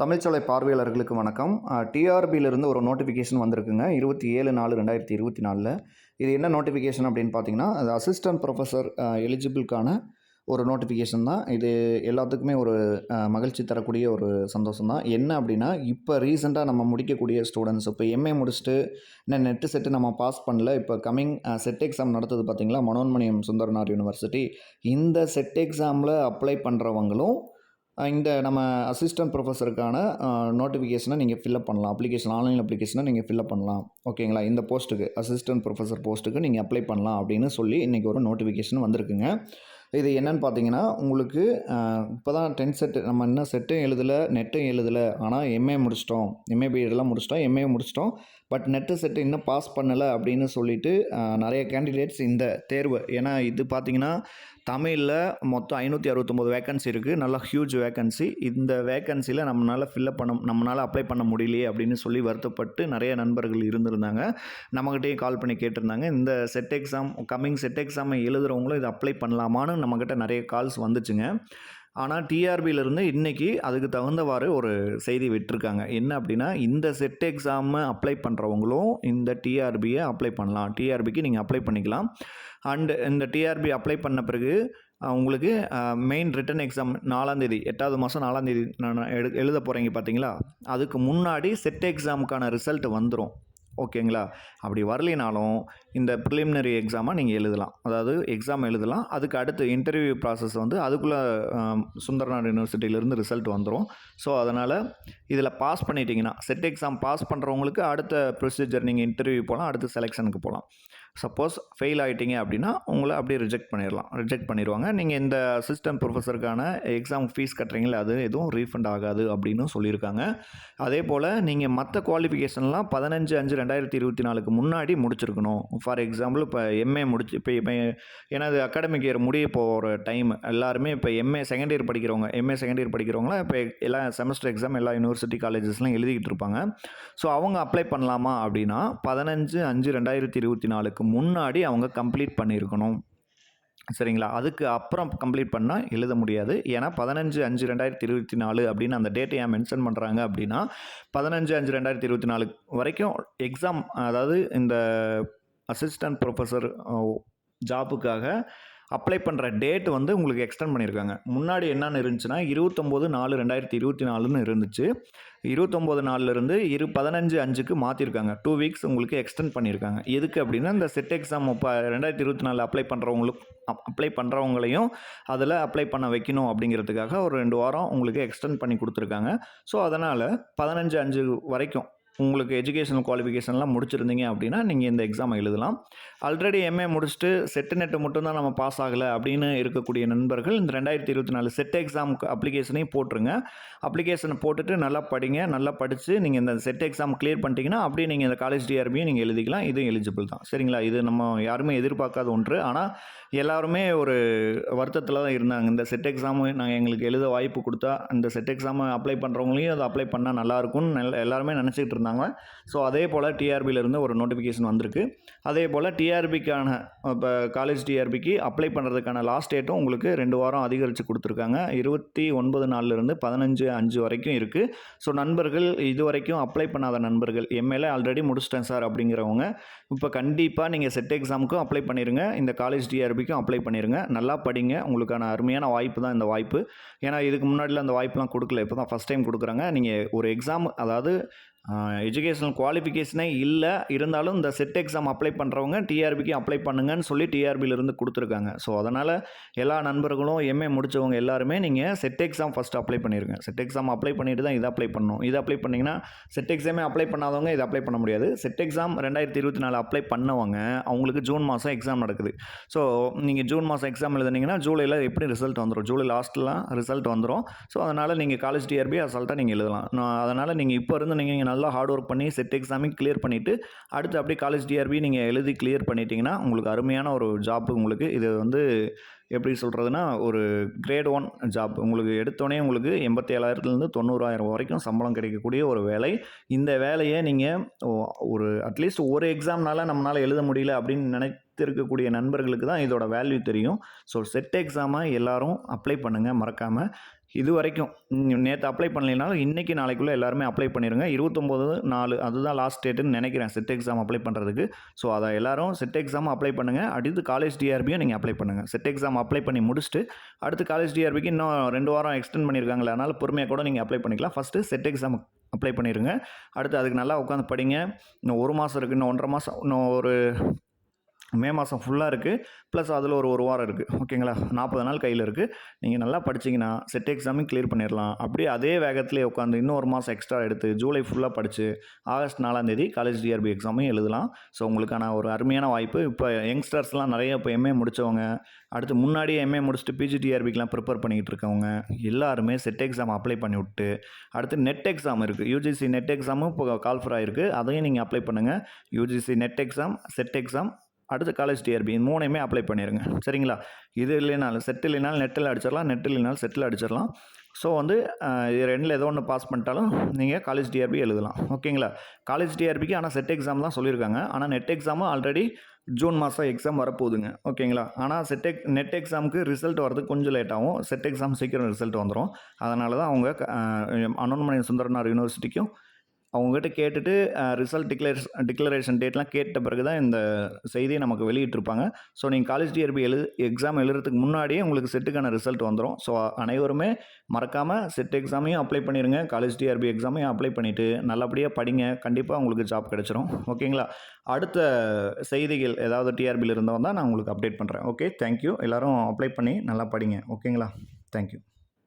தமிழ்ச்சலை பார்வையாளர்களுக்கு வணக்கம். டிஆர்பியிலிருந்து ஒரு நோட்டிஃபிகேஷன் வந்திருக்குங்க. இருபத்தி ஏழு நாலு ரெண்டாயிரத்தி இருபத்தி நாலில். இது என்ன நோட்டிஃபிகேஷன் அப்படின்னு பார்த்தீங்கன்னா அது அசிஸ்டன்ட் ப்ரொஃபஸர் எலிஜிபிள்கான ஒரு நோட்டிஃபிகேஷன் தான். இது எல்லாத்துக்குமே ஒரு மகிழ்ச்சி தரக்கூடிய ஒரு சந்தோஷம் தான். என்ன அப்படின்னா இப்போ ரீசெண்டாக நம்ம முடிக்கக்கூடிய ஸ்டூடெண்ட்ஸ் இப்போ எம்ஏ முடிச்சுட்டு இன்னும் நெட்டு செட்டு நம்ம பாஸ் பண்ணல. இப்போ கம்மிங் செட் எக்ஸாம் நடத்துது பார்த்தீங்களா? மனோன்மணியம் சுந்தரனார் யூனிவர்சிட்டி இந்த செட் எக்ஸாமில் அப்ளை பண்ணுறவங்களும் இந்த நம்ம அசிஸ்டன்ட் ப்ரொஃபஸருக்கான நோட்டிஃபிகேஷனை நீங்கள் ஃபில்அப் பண்ணலாம். அப்ளிகேஷன் ஆன்லைன் அப்ளிகேஷனை நீங்கள் ஃபில்அப் பண்ணலாம். ஓகேங்களா இந்த போஸ்ட்டுக்கு அசிஸ்டன்ட் ப்ரொஃபஸர் போஸ்ட்டுக்கு நீங்கள் அப்ளை பண்ணலாம் அப்படின்னு சொல்லி இன்றைக்கி ஒரு நோட்டிஃபிகேஷன் வந்திருக்குங்க. இது என்னன்னு பார்த்தீங்கன்னா உங்களுக்கு இப்போ தான் டென்த் செட்டு நம்ம இன்னும் செட்டும் எழுதலை நெட்டும் எழுதலை. ஆனால் எம்ஏ முடிச்சிட்டோம். எம்ஏ பிஎட்லாம் முடிச்சிட்டோம். எம்ஏ முடிச்சிட்டோம். பட் நெட்டு செட்டு இன்னும் பாஸ் பண்ணலை அப்படின்னு சொல்லிட்டு நிறைய கேண்டிடேட்ஸ் இந்த தேர்வு. ஏன்னா இது பார்த்தீங்கன்னா தமிழில் மொத்தம் ஐநூற்றி அறுபத்தொம்போது வேக்கன்சி இருக்குது நல்லா ஹியூஜ் வேகன்சி இந்த வேக்கன்சியில் நம்மளால் ஃபில்அப் பண்ண நம்மளால் அப்ளை பண்ண முடியலையே அப்படின்னு சொல்லி வருத்தப்பட்டு நிறைய நண்பர்கள் இருந்திருந்தாங்க. நம்மக்கிட்டேயும் கால் பண்ணி கேட்டிருந்தாங்க. இந்த செட் எக்ஸாம் கம்மிங் செட் எக்ஸாமை எழுதுகிறவங்களும் இதை அப்ளை பண்ணலாமான்னு நம்மக்கிட்ட நிறைய கால்ஸ் வந்துச்சுங்க. ஆனால் டிஆர்பியிலேருந்து இன்றைக்கி அதுக்கு தகுந்தவாறு ஒரு செய்தி விட்டுருக்காங்க. என்ன அப்படின்னா இந்த செட் எக்ஸாமை அப்ளை பண்ணுறவங்களும் இந்த டிஆர்பியை அப்ளை பண்ணலாம். டிஆர்பிக்கு நீங்கள் அப்ளை பண்ணிக்கலாம். அண்டு இந்த டிஆர்பி அப்ளை பண்ண பிறகு உங்களுக்கு மெயின் ரிட்டன் எக்ஸாம் நாலாந்தேதி எட்டாவது மாதம் நாலாந்தேதி நான் எழு எழுத போகிறீங்க பார்த்தீங்களா அதுக்கு முன்னாடி செட் எக்ஸாமுக்கான ரிசல்ட் வந்துடும் ஓகேங்களா? அப்படி வரலினாலும் இந்த ப்ரிலிமினரி எக்ஸாமை நீங்கள் எழுதலாம். அதாவது எக்ஸாம் எழுதலாம். அதுக்கு அடுத்து இன்டர்வியூ ப்ராசஸ் வந்து அதுக்குள்ளே சுந்தரநாடு யூனிவர்சிட்டியிலேருந்து ரிசல்ட் வந்துடும் ஸோ அதனால் இதில் பாஸ் பண்ணிட்டீங்கன்னா செட் எக்ஸாம் பாஸ் பண்ணுறவங்களுக்கு அடுத்த ப்ரொசீஜர் நீங்கள் இன்டர்வியூ போகலாம் அடுத்து செலெக்ஷனுக்கு போகலாம் சப்போஸ் ஃபெயில் ஆகிட்டீங்க அப்படின்னா உங்களை அப்படியே ரிஜெக்ட் பண்ணிடலாம் ரிஜெக்ட் பண்ணிடுவாங்க நீங்கள் இந்த அசிஸ்டன்ட் ப்ரொஃபஸருக்கான எக்ஸாம் ஃபீஸ் கட்டுறீங்களே அது எதுவும் ரீஃபண்ட் ஆகாது அப்படின்னு சொல்லியிருக்காங்க அதே போல் நீங்கள் மற்ற குவாலிஃபிகேஷன்லாம் பதினஞ்சு அஞ்சு ரெண்டாயிரத்தி இருபத்தி நாலுக்கு முன்னாடி முடிச்சிருக்கணும். ஃபார் எக்ஸாம்பிள் இப்போ எம்ஏ முடிச்சு இப்போ இப்போ ஏன்னா அது அகாடமிக் இயர் முடிய போகிற டைம் எல்லாருமே இப்போ எம்ஏ செகண்ட் இயர் படிக்கிறவங்க எம்ஏ செகண்ட் இயர் படிக்கிறவங்களாம் இப்போ எல்லா செமஸ்டர் எக்ஸாம் எல்லா யூனிவர்சிட்டி காலேஜஸ்லாம் எழுதிக்கிட்டு இருப்பாங்க. ஸோ அவங்க அப்ளை பண்ணலாமா அப்படின்னா பதினஞ்சு அஞ்சு ரெண்டாயிரத்தி இருபத்தி நாலுக்கு முன்னாடி அவங்க கம்ப்ளீட் பண்ணியிருக்கணும். சரிங்களா? அதுக்கு அப்புறம் கம்ப்ளீட் பண்ணால் எழுத முடியாது. ஏன்னா பதினஞ்சு அஞ்சு ரெண்டாயிரத்தி இருபத்தி நாலு அப்படின்னு அந்த டேட்டை ஏன் மென்ஷன் பண்ணுறாங்க அப்படின்னா பதினஞ்சு அஞ்சு ரெண்டாயிரத்தி இருபத்தி நாலு வரைக்கும் எக்ஸாம் அதாவது இந்த அசிஸ்டன்ட் ப்ரொஃபஸர் ஜாபுக்காக அப்ளை பண்ணுற டேட் வந்து உங்களுக்கு எக்ஸ்டெண்ட் பண்ணியிருக்காங்க. முன்னாடி என்னென்னு இருந்துச்சுன்னா இருபத்தொம்போது நாலு ரெண்டாயிரத்தி இருபத்தி நாலுன்னு இருந்துச்சு. இருபத்தொம்போது நாலுலேருந்து இரு பதினஞ்சு அஞ்சுக்கு மாற்றிருக்காங்க டூ வீக்ஸ் உங்களுக்கு எக்ஸ்டெண்ட் பண்ணியிருக்காங்க. எதுக்கு அப்படின்னா இந்த செட் எக்ஸாம் இப்போ ரெண்டாயிரத்தி இருபத்தி நாலு அப்ளை பண்ணுறவங்களுக்கு அப்ளை பண்ணுறவங்களையும் அதில் அப்ளை பண்ண வைக்கணும் அப்படிங்கிறதுக்காக ஒரு ரெண்டு வாரம் உங்களுக்கு எக்ஸ்டெண்ட் பண்ணி கொடுத்துருக்காங்க. ஸோ அதனால் பதினஞ்சு அஞ்சு வரைக்கும் உங்களுக்கு எஜுகேஷனல் குவாலிஃபிகேஷன்லாம் முடிச்சிருந்தீங்க அப்படின்னா நீங்கள் இந்த எக்ஸாம் எழுதலாம். ஆல்ரெடி எம்ஏ முடிச்சுட்டு செட்டு நெட்டு மட்டும்தான் நம்ம பாஸ் ஆகலை அப்படின்னு இருக்கக்கூடிய நண்பர்கள் இந்த ரெண்டாயிரத்தி இருபத்தி நாலு செட் எக்ஸாமுக்கு அப்ளிகேஷனையும் போட்டுருங்க. அப்ளிகேஷனை போட்டுட்டு நல்லா படிங்க நல்லா படித்து நீங்கள் இந்த செட் எக்ஸாம் கிளியர் பண்ணிட்டீங்கன்னா அப்படியே நீங்கள் இந்த காலேஜ் டிஆர்பியும் நீங்கள் எழுதிக்கலாம். இதுவும் எலிஜிபிள் தான். சரிங்களா? இது நம்ம யாருமே எதிர்பார்க்காத ஒன்று. ஆனால் எல்லாருமே ஒரு வருத்தத்தில் தான் இருந்தாங்க. இந்த செட் எக்ஸாமு நாங்கள் எங்களுக்கு எழுத வாய்ப்பு கொடுத்தா அந்த செட் எக்ஸாமை அப்ளை பண்ணுறவங்களையும் அதை அப்ளை பண்ணால் நல்லாயிருக்கும்னு எல்லாருமே நினச்சிட்டு இருந்தாங்க. ஸோ அதே போல் டிஆர்பியிலேருந்து ஒரு நோட்டிஃபிகேஷன் வந்திருக்கு. அதே போல் டிஆர்பிக்கான இப்போ காலேஜ் டிஆர்பிக்கு அப்ளை பண்ணுறதுக்கான லாஸ்ட் டேட்டும் உங்களுக்கு ரெண்டு வாரம் அதிகரித்து கொடுத்துருக்காங்க. இருபத்தி ஒன்பது நாள்லேருந்து பதினஞ்சு அஞ்சு வரைக்கும் இருக்குது ஸோ நண்பர்கள் இது வரைக்கும் அப்ளை பண்ணாத நண்பர்கள் எம்ஏல ஆல்ரெடி முடிச்சிட்டேன் சார் அப்படிங்கிறவங்க இப்போ கண்டிப்பாக நீங்கள் செட் எக்ஸாமுக்கும் அப்ளை பண்ணிடுங்க இந்த காலேஜ் டிஆர்பிக்கும் அப்ளை பண்ணிடுங்க நல்லா படிங்க. உங்களுக்கான அருமையான வாய்ப்பு தான் இந்த வாய்ப்பு. ஏன்னா இதுக்கு முன்னாடிலாம் அந்த வாய்ப்புலாம் கொடுக்கல. இப்போ தான் ஃபஸ்ட் டைம் கொடுக்குறாங்க. நீங்கள் ஒரு எக்ஸாம் அதாவது எஜுகேஷனல் குவாலிஃபிகேஷனே இல்லை. இருந்தாலும் இந்த செட் எக்ஸாம் அப்ளை பண்ணுறவங்க டிஆர்பிக்கு அப்ளை பண்ணுங்கன்னு சொல்லி டிஆர்பியிலிருந்து கொடுத்துருக்காங்க. ஸோ அதனால் எல்லா நண்பர்களும் எம்ஏ முடித்தவங்க எல்லாருமே நீங்கள் செட் எக்ஸாம் ஃபஸ்ட்டு அப்ளை பண்ணிடுங்க செட் எக்ஸாம் அப்ளை பண்ணிட்டு தான் இதை அப்ளை பண்ணணும். இதை அப்ளை பண்ணிங்கன்னா செட் எக்ஸாமே அப்ளை பண்ணாதவங்க இதை அப்ளை பண்ண முடியாது. செட் எக்ஸாம் ரெண்டாயிரத்தி இருபத்தி நாலு அப்ளை பண்ணவங்க அவங்களுக்கு ஜூன் மாதம் எக்ஸாம் நடக்குது. ஸோ நீங்கள் ஜூன் மாதம் எக்ஸாம் எழுதுனீங்கன்னா ஜூலையில் எப்படி ரிசல்ட் வந்துடும் ஜூலை லாஸ்ட்லாம் ரிசல்ட் வந்துடும் ஸோ அதனால் நீங்கள் காலேஜ் டிஆர்பி அசால்ட்டாக நீங்கள் எழுதலாம். நான் அதனால் நீங்கள் இப்போ இருந்து நீங்கள் நல்லா ஹார்ட் ஒர்க் பண்ணி செட் எக்ஸாமையும் கிளியர் பண்ணிவிட்டு அடுத்து அப்படியே காலேஜ் டிஆர்பி நீங்கள் எழுதி கிளியர் பண்ணிட்டீங்கன்னா உங்களுக்கு அருமையான ஒரு ஜாப் உங்களுக்கு. இது வந்து எப்படி சொல்கிறதுனா ஒரு கிரேட் ஒன் ஜாப் உங்களுக்கு எடுத்தோடனே உங்களுக்கு எண்பத்தி ஏழாயிரத்துலேருந்து தொண்ணூறாயிரம் வரைக்கும் சம்பளம் கிடைக்கக்கூடிய ஒரு வேலை. இந்த வேலையை நீங்கள் ஒரு அட்லீஸ்ட் ஒரு எக்ஸாம்னால நம்மளால் எழுத முடியல அப்படின்னு நினைத்திருக்கக்கூடிய நண்பர்களுக்கு தான் இதோட வேல்யூ தெரியும். ஸோ செட் எக்ஸாமை எல்லாரும் அப்ளை பண்ணுங்கள் மறக்காமல் இது வரைக்கும். நேற்று அப்ளை பண்ணலைனாலும் இன்றைக்கி நாளைக்குள்ளே எல்லாருமே அப்ளை பண்ணிடுங்க இருபத்தொம்போது நாலு அதுதான் லாஸ்ட் டேட்டுன்னு நினைக்கிறேன். செட் எக்ஸாம் அப்ளை பண்ணுறதுக்கு ஸோ அதை எல்லாரும் செட் எக்ஸாம் அப்ளை பண்ணுங்கள் அடுத்து காலேஜ் டிஆர்பியும் நீங்கள் அப்ளை பண்ணுங்கள் செட் எக்ஸாம் அப்ளை பண்ணி முடிச்சுட்டு அடுத்து காலேஜ் டிஆர்பிக்கு இன்னும் ரெண்டு வாரம் எக்ஸ்டெண்ட் பண்ணியிருக்காங்களே அதனால் பொறுமையாக கூட நீங்கள் அப்ளை பண்ணிக்கலாம். ஃபஸ்ட்டு செட் எக்ஸாம் அப்ளை பண்ணிடுங்க அடுத்து அதுக்கு நல்லா உட்காந்து படிங்க. இன்னும் ஒரு மாதம் இருக்குது இன்னும் ஒன்றரை மாதம் இன்னும் ஒரு மே மாதம் ஃபுல்லாக இருக்குது ப்ளஸ் அதில் ஒரு ஒரு வாரம் இருக்குது ஓகேங்களா நாற்பது நாள் கையில் இருக்குது நீங்கள் நல்லா படிச்சிங்கன்னா செட் எக்ஸாமையும் கிளியர் பண்ணிடலாம். அப்படியே அதே வேகத்திலே உட்காந்து இன்னும் ஒரு மாதம் எக்ஸ்ட்ரா எடுத்து ஜூலை ஃபுல்லாக படித்து ஆகஸ்ட் நாலாந்தேதி காலேஜ் டிஆர்பி எக்ஸாமையும் எழுதலாம். ஸோ உங்களுக்கான ஒரு அருமையான வாய்ப்பு. இப்போ யங்ஸ்டர்ஸ்லாம் நிறைய இப்போ எம்ஏ முடித்தவங்க அடுத்து முன்னாடியே எம்ஏ முடிச்சுட்டு பிஜிடிஆர்பிக்கெலாம் ப்ரிப்பேர் பண்ணிக்கிட்டு இருக்கவங்க எல்லாருமே செட் எக்ஸாம் அப்ளை பண்ணி விட்டு அடுத்து நெட் எக்ஸாம் இருக்குது யூஜிசி நெட் எக்ஸாமும் இப்போ கால்ஃபர் ஆகிருக்கு அதையும் நீங்கள் அப்ளை பண்ணுங்கள் UGC NET exam SET exam அடுத்து காலேஜ் டிஆர்பி மூணையுமே அப்ளை பண்ணிடுங்க சரிங்களா இது இல்லைனாலும் செட் இல்லைனாலும் நெட்டில் அடிச்சிடலாம் நெட் இல்லைனாலும் செட்டில் அடிச்சிடலாம் ஸோ வந்து இது ரெண்டில் ஏதோ ஒன்று பாஸ் பண்ணிட்டாலும் நீங்கள் காலேஜ் டிஆர்பி எழுதலாம் ஓகேங்களா காலேஜ் டிஆர்பிக்கு ஆனால் செட் எக்ஸாம் தான் சொல்லியிருக்காங்க ஆனால் நெட் எக்ஸாமும் ஆல்ரெடி ஜூன் மாதம் எக்ஸாம் வரப்போகுதுங்க ஓகேங்களா ஆனால் செட் எக் நெட் எக்ஸாமுக்கு ரிசல்ட் வரதுக்கு கொஞ்சம் லேட் ஆகும் செட் எக்ஸாம் சீக்கிரம் ரிசல்ட் வந்துடும் அதனால தான் அவங்க அனோன்மணி சுந்தரனார் யூனிவர்சிட்டிக்கும் அவங்கக்கிட்ட கேட்டுட்டு ரிசல்ட் டிக்ளேர் டிக்ளரேஷன் டேட்லாம் கேட்ட பிறகு தான் இந்த செய்தியை நமக்கு வெளியிட்டிருப்பாங்க. ஸோ நீங்கள் காலேஜ் டிஆர்பி எழு எக்ஸாம் எழுதுறதுக்கு முன்னாடியே உங்களுக்கு செட்டுக்கான ரிசல்ட் வந்துடும் ஸோ அனைவருமே மறக்காமல் செட் எக்ஸாமையும் அப்ளை பண்ணிடுங்க காலேஜ் டிஆர்பி எக்ஸாமையும் அப்ளை பண்ணிவிட்டு நல்லபடியாக படிங்க. கண்டிப்பாக உங்களுக்கு ஜாப் கிடச்சிரும். ஓகேங்களா? அடுத்த செய்திகள் ஏதாவது டிஆர்பியில் இருந்தவன் தான் நான் உங்களுக்கு அப்டேட் பண்ணுறேன் ஓகே தேங்க்யூ எல்லோரும் அப்ளை பண்ணி நல்லா படிங்க. ஓகேங்களா? தேங்க்யூ